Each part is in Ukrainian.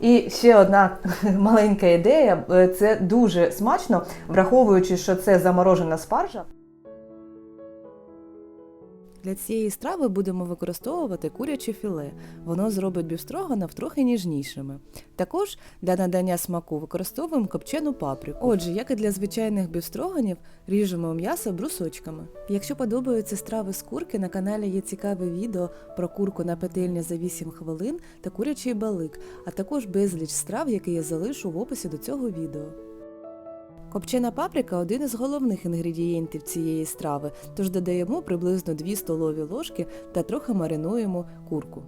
І ще одна маленька ідея: Е, це дуже смачно, враховуючи, що це заморожена спаржа. Для цієї страви будемо використовувати куряче філе. Воно зробить бівстроганов трохи ніжнішими. Також для надання смаку використовуємо копчену паприку. Отже, як і для звичайних бівстроганів, ріжемо м'ясо брусочками. Якщо подобаються страви з курки, на каналі є цікаве відео про курку на петельні за 8 хвилин та курячий балик, а також безліч страв, які я залишу в описі до цього відео. Копчена паприка один із головних інгредієнтів цієї страви, тож додаємо приблизно 2 столові ложки та трохи маринуємо курку.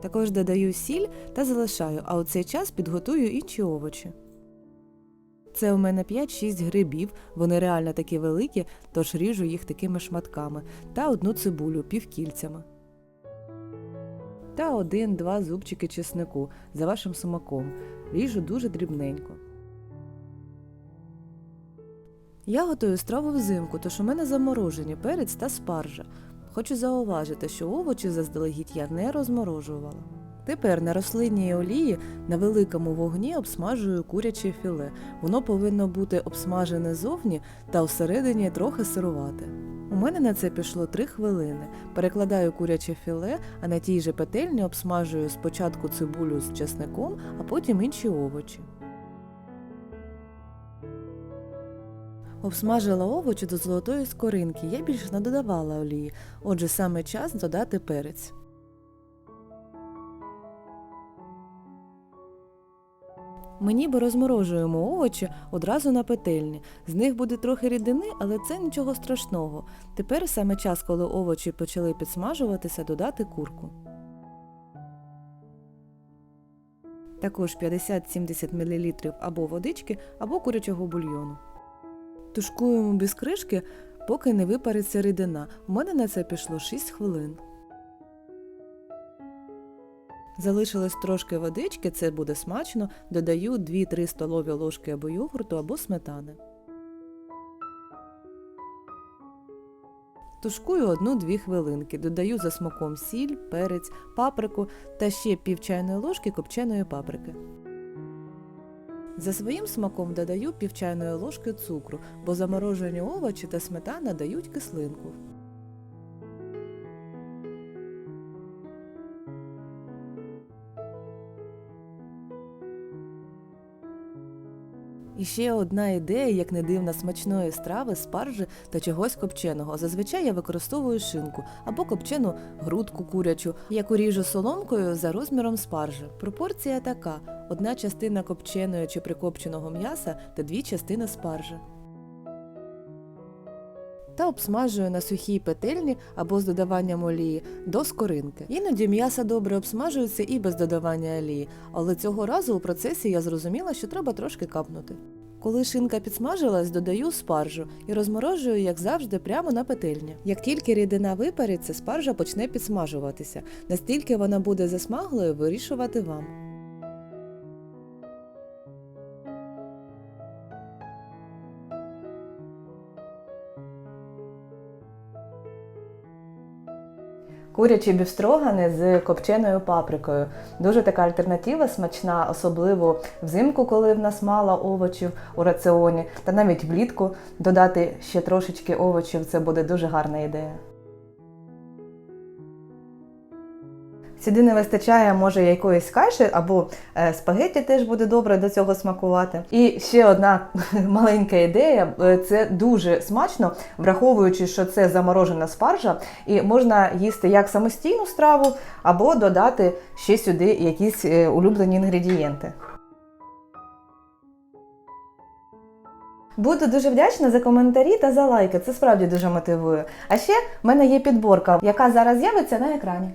Також додаю сіль та залишаю, а у цей час підготую інші овочі. Це у мене 5-6 грибів, вони реально такі великі, тож ріжу їх такими шматками, та одну цибулю півкільцями та один-два зубчики чеснику за вашим смаком. Ріжу дуже дрібненько. Я готую страву взимку, тож у мене заморожені перець та спаржа. Хочу зауважити, що овочі заздалегідь я не розморожувала. Тепер на рослинній олії на великому вогні обсмажую куряче філе. Воно повинно бути обсмажене зовні та всередині трохи сирувате. У мене на це пішло 3 хвилини. Перекладаю куряче філе, а на тій же петельні обсмажую спочатку цибулю з чесником, а потім інші овочі. Обсмажила овочі до золотої скоринки. Я більше не додавала олії, отже саме час додати перець. Ми ніби розморожуємо овочі одразу на петельні. З них буде трохи рідини, але це нічого страшного. Тепер саме час, коли овочі почали підсмажуватися, додати курку. Також 50-70 мл або водички, або курячого бульйону. Тушкуємо без кришки, поки не випариться рідина. У мене на це пішло 6 хвилин. Залишилось трошки водички, це буде смачно. Додаю 2-3 столові ложки або йогурту, або сметани. Тушкую 1-2 хвилинки. Додаю за смаком сіль, перець, паприку та ще пів чайної ложки копченої паприки. За своїм смаком додаю пів чайної ложки цукру, бо заморожені овочі та сметана дають кислинку. І ще одна ідея, як не дивна смачної страви, спаржі та чогось копченого. Зазвичай я використовую шинку або копчену грудку курячу, яку ріжу соломкою за розміром спаржі. Пропорція така: одна частина копченої чи прикопченого м'яса та дві частини спаржі. Та обсмажую на сухій петельні або з додаванням олії до скоринки. Іноді м'ясо добре обсмажується і без додавання олії, але цього разу у процесі я зрозуміла, що треба трошки капнути. Коли шинка підсмажилась, додаю спаржу і розморожую, як завжди, прямо на петельні. Як тільки рідина випариться, спаржа почне підсмажуватися. Настільки вона буде засмаглою, вирішувати вам. Курячі бівстрогани з копченою паприкою. Дуже така альтернатива, смачна, особливо взимку, коли в нас мало овочів у раціоні, та навіть влітку додати ще трошечки овочів це буде дуже гарна ідея. Сюди не вистачає, може, якоїсь каші або е, спагетті теж буде добре до цього смакувати. І ще одна маленька ідея: е, це дуже смачно, враховуючи, що це заморожена спаржа, і можна їсти як самостійну страву, або додати ще сюди якісь е, улюблені інгредієнти. Буду дуже вдячна за коментарі та за лайки. Це справді дуже мотивує. А ще в мене є підборка, яка зараз з'явиться на екрані.